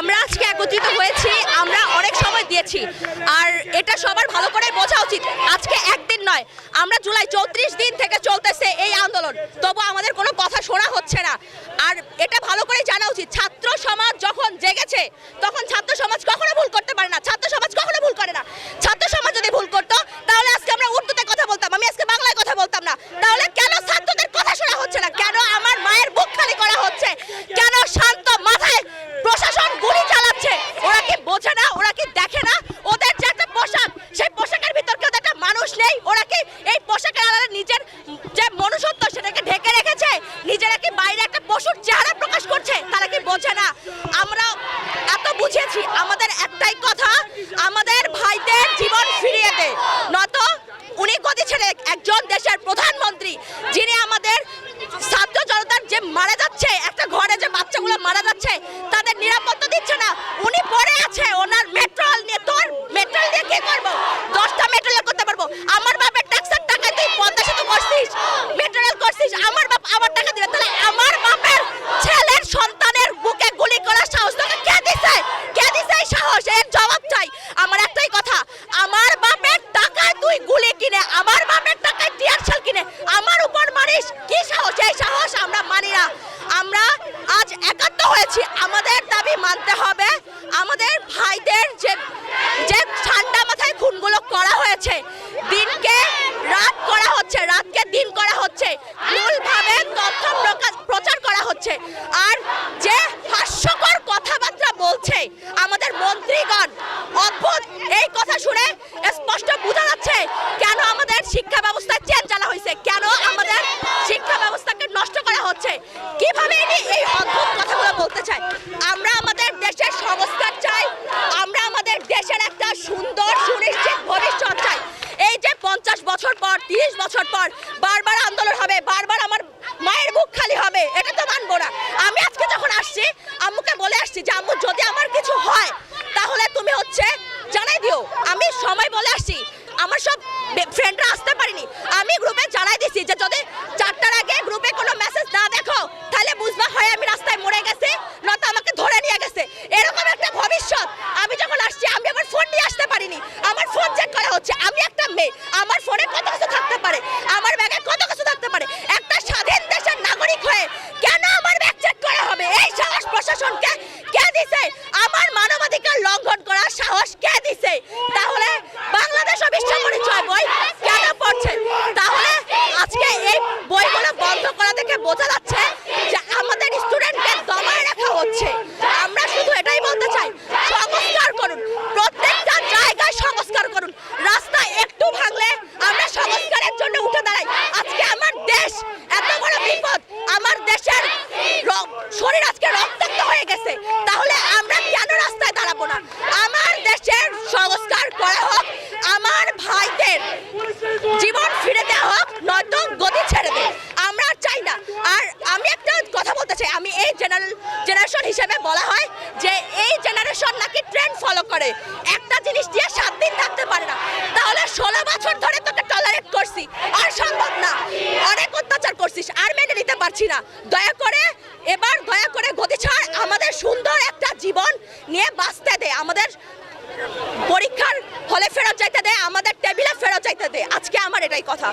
আমরা আজকে একত্রিত হয়েছি, আমরা অনেক সময় দিয়েছি। আর এটা সবার ভালো করে বোঝা উচিত। আজকে একদিন নয়, আমরা জুলাই চৌত্রিশ দিন থেকে চলতেছে এই আন্দোলন। তবু আমাদের কোনো কথা শোনা হচ্ছে না। আর এটা ভালো করে জানা উচিত, ছাত্র সমাজ যখন জেগেছে, তখন ছাত্র সমাজ কখনো ভুল করতে পারে না। ছাত্র সমাজ কখনো ভুল করে না। ছাত্র সমাজ যদি ভুল করতো, তাহলে আজকে আমরা উর্দুতে কথা বলতাম, আমি আজকে বাংলায় কথা বলতাম না। তাহলে কেন ছাত্রদের কথা শোনা হচ্ছে না কেন আমার মায়ের বুক খালি করা হচ্ছে কেন শান্ত মাথায় প্রশাসন গুলি চালাচ্ছে ওরা কি বোঝে না ওরা কি দেখে না ওদের যে একটা পোশাক সেই পোশাকের ভিতর কি ওদের একটা মানুষ ওরা কি এই পোশাকের আড়ালে নিজের যে মনুষ্যত্ব সেটাকে ঢেকে রেখেছে? নিজেরা কি বাইরে একটা পশুর চেহারা প্রকাশ করছে? তারা কি বোঝে না? আমরা এত বুঝেছি। আমাদের একটাই কথা, আমাদের ভাইদের জীবন ফিরিয়ে দে। নয়তো উনি গদি ছেড়ে একজন দেশের প্রধানমন্ত্রী, যিনি আমাদের ছাত্র জনতার যে মারা যাচ্ছে, একটা ঘরে যে বাচ্চাগুলো মারা যাচ্ছে তাদের নিরাপত্তা দিচ্ছে না উনি পড়ে আছে ওনার মেট্রোল নিয়ে তোর মেট্রোল দিয়ে কি করব দশটা মেট্রোল করতে পারব আমার বাপের ট্যাক্সের টাকায় তুই পদ্মা সেতু করছিস করছিস আমার বাপ আমার টাকা দিবে। তাহলে আমার বাপের ছেলের সন্তানের বুকে গুলি করার সাহস তোকে কে দিছে? কে দিছে এই সাহস? এর জবাব চাই। আমার একটাই কথা, আমার বাপের টাকায় তুই গুলি কিনে, আমার বাপের টাকায় টিয়ার শাল কিনে, আমার উপর মারিস। কি সাহস? এই সাহস আমরা মানি না। আমরা আজ একাত্ম হয়েছি। আমাদের দাবি মানতে হবে। আমাদের ভাইদের যে যে ঠান্ডা মাথায় খুনগুলো করা হয়েছে দিনকে রাত করা হচ্ছে রাতকে দিন করা হচ্ছে মূলভাবে তথ্য প্রকাশ প্রচার করা হচ্ছে। আর যে হাস্যকর কথাবার্তা বলছে আমাদের মন্ত্রীগণ, অদ্ভুত এই কথা শুনে স্পষ্ট বোঝা যাচ্ছে কেন আমাদের শিক্ষা ব্যবস্থায় চেঞ্জ আনা হয়েছে, কেন আমাদের শিক্ষা ব্যবস্থাকে নষ্ট করা হচ্ছে। কীভাবে এই অদ্ভুত কথাগুলো বলতে চায় আমরা আমাদের দেশের সংস্কার চাই আমরা আমাদের দেশের একটা সুন্দর সুনিশ্চিত ভবিষ্যৎ চাই এই যে পঞ্চাশ বছর পর তিরিশ বছর পর বারবার আন্দোলন হবে বারবার আমার মায়ের খালি হবে, এটা তো মানবো না। আমি আজকে যখন আসছি, আম্মুকে বলে আসছি যে, আম্মু, যদি আমার কিছু হয়, তাহলে তুমি হচ্ছে জানাই দিও। আমি সময় বলে আসছি, আমার সব ফ্রেন্ডরা আসতে পারিনি। আমি গ্রুপে জানাই দিছি যে যদি চারটার আগে গ্রুপে কোনো মেসেজ না দেখো তাহলে বুঝবা হয় আমি রাস্তায় মরে গেছি নয়তো আমাকে ধরে নিয়ে গেছে এরকম একটা ভবিষ্যৎ আমি যখন আসছি আমি আমার ফোন নিয়ে আসতে পারিনি আমার ফোন চেক করা হচ্ছে আমি একটা মেয়ে আমার ফোনে কত কিছু থাকতে পারে আমার ব্যাগে কত কিছু থাকতে পারে একটা স্বাধীন দেশের নাগরিক হয়ে কেন আমার ব্যাগ চেক করা হবে এই সাহস প্রশাসনকে কে দিছে আমার মানবাধিকার লঙ্ঘন করার সাহস দিছে তাহলে বাংলাদেশ বিশ্ব পরিচয় বই কেন পড়ছে? তাহলে আজকে এই বইগুলো বন্ধ করা থেকে বোঝা যাচ্ছে যে আমাদের স্টুডেন্টকে দমায় রাখা হচ্ছে। আমরা শুধু এটাই বলতে চাই, সংস্কার করুন। প্রত্যেকটা জায়গায় সংস্কার করুন। রাস্তা একটু ভাঙলে আমরা সংস্কারের জন্য উঠে দাঁড়াই। আজকে আমার দেশ এত বড় বিপদ, আমার দেশের শরীর আজকে রক্তাক্ত হয়ে গেছে। তাহলে আমরা কেন রাস্তায় দাঁড়াবো না আমার দেশের সংস্কার করা হোক, আমার ভাইদের জীবন ফিরে দেওয়া হোক, নয়তো গতি ছেড়ে দে আমরা চাই না। আর আমি একটা কথা বলতে চাই, আমি এই জেনারেল জেনারেশন হিসেবে বলা হয় যে এই জেনারেশন নাকি ট্রেন্ড ফলো করে। একটা জিনিস দিয়ে সাত দিন থাকতে পারে না। তাহলে ষোলো বছর ধরে তোকে টলারেট করছি। আর সম্ভব না। অনেক অত্যাচার করছিস, আর মেনে নিতে পারছি না। দয়া করে, এবার দয়া করে গতি ছাড়। আমাদের সুন্দর একটা জীবন নিয়ে বাঁচতে দে। আমাদের পরীক্ষার হলে ফেরত যাইতে দেয় আমাদের টেবিলে ফেরত যাইতে দেয় আজকে আমার এটাই কথা।